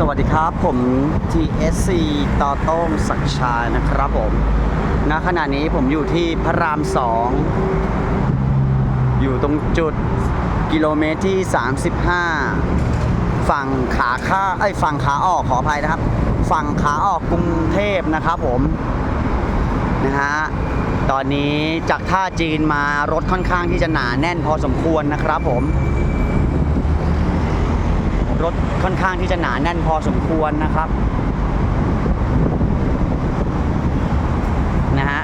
สวัสดีครับผม TSC ต่อโต้งศักชานะครับผมณขณะนี้ผมอยู่ที่พระรามสองอยู่ตรงจุดกิโลเมตรที่ 35 ฝั่งขาข้าไอ้ฝั่งขาออกขออภัยนะครับ ฝั่งขาออกกรุงเทพนะครับผมนะฮะตอนนี้จากท่าจีนมารถค่อนข้างที่จะหนาแน่นพอสมควรนะครับผม รถค่อนข้างที่จะหนาแน่นพอสมควรนะครับนะฮะ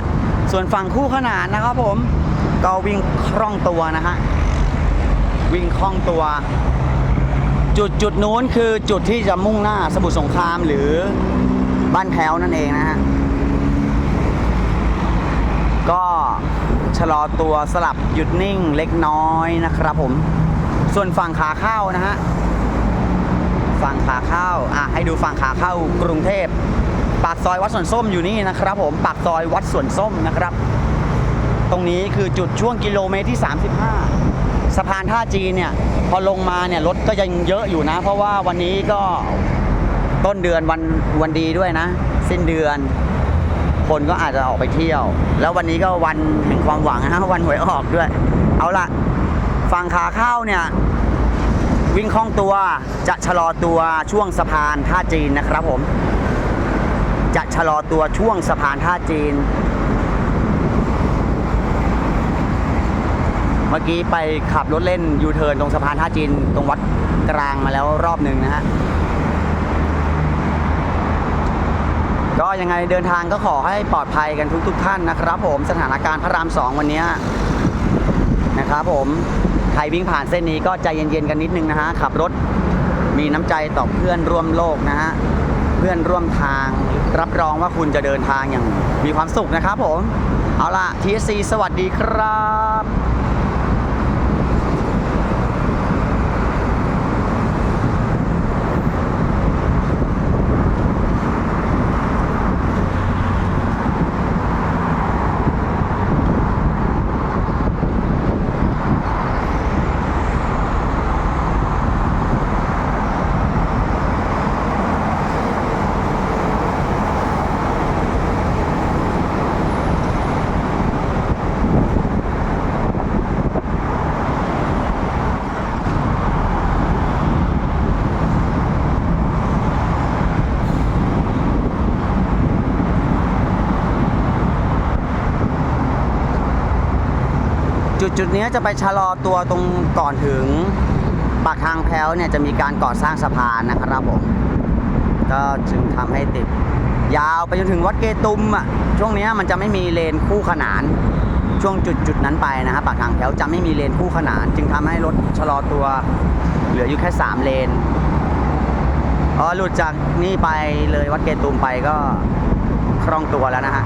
ส่วนฝั่งคู่ขนานนะครับผมก็วิ่งคล่องตัวนะฮะวิ่งคล่องตัว จุดจุดนู้นคือจุดที่จะมุ่งหน้าสมุทรสงครามหรือบ้านแพ้วนั่นเองนะฮะก็ชะลอตัวสลับหยุดนิ่งเล็กน้อยนะครับผม ส่วนฝั่งขาเข้านะฮะ ฝั่งขาเข้าอะให้ดูฝั่งขาเข้ากรุงเทพปากซอยวัดสวนส้มอยู่นี่นะครับ ผมปากซอยวัดสวนส้มนะครับ ตรงนี้คือจุดช่วงกิโลเมตรที่ 35 สะพานท่าจีนเนี่ยพอลงมาเนี่ยรถก็ยังเยอะอยู่นะ เพราะว่าวันนี้ก็ต้นเดือนวันวันดีด้วยนะ สิ้นเดือน คนก็อาจจะออกไปเที่ยว แล้ววันนี้ก็วันแห่งความหวังนะวันหวยออกด้วย เอาละฝั่งขาเข้าเนี่ย วิ่งคล่องตัวจะชะลอตัวช่วงสะพานท่าจีนนะครับผม จะชะลอตัวช่วงสะพานท่าจีน เมื่อกี้ไปขับรถเล่นยูเทิร์นตรงสะพานท่าจีนตรงวัดกลางมาแล้วรอบหนึ่งนะฮะก็ยังไงเดินทางก็ขอให้ปลอดภัยกันทุกๆทท่านนะครับ ผมสถานการณ์พระรามสองวันนี้นะครับผม ใครวิ่งผ่านเส้นนี้ก็ใจเย็นๆกันนิดนึงนะฮะ ขับรถมีน้ำใจต่อเพื่อนร่วมโลกนะฮะ เพื่อนร่วมทาง รับรองว่าคุณจะเดินทางอย่างมีความสุขนะครับผม เอาล่ะ TSC สวัสดีครับ จุดจุดๆนี้จะไปชะลอตัวตรงก่อนถึงปากทางแพ้วเนี่ยจะมีการก่อสร้างสะพานนะครับผมก็จึงทำให้ติด ยาวไปจนถึงวัดเกตุมอะช่วงนี้มันจะไม่มีเลนคู่ขนาน ช่วงจุดจุดๆนั้นไปนะฮะปากทางแพ้วจะไม่มีเลนคู่ขนาน จึงทำให้รถชะลอตัว เหลืออยู่แค่ 3 เลนพอหลุดจากนี่ไปเลยวัดเกตุมไปก็คล่องตัวแล้วนะฮะ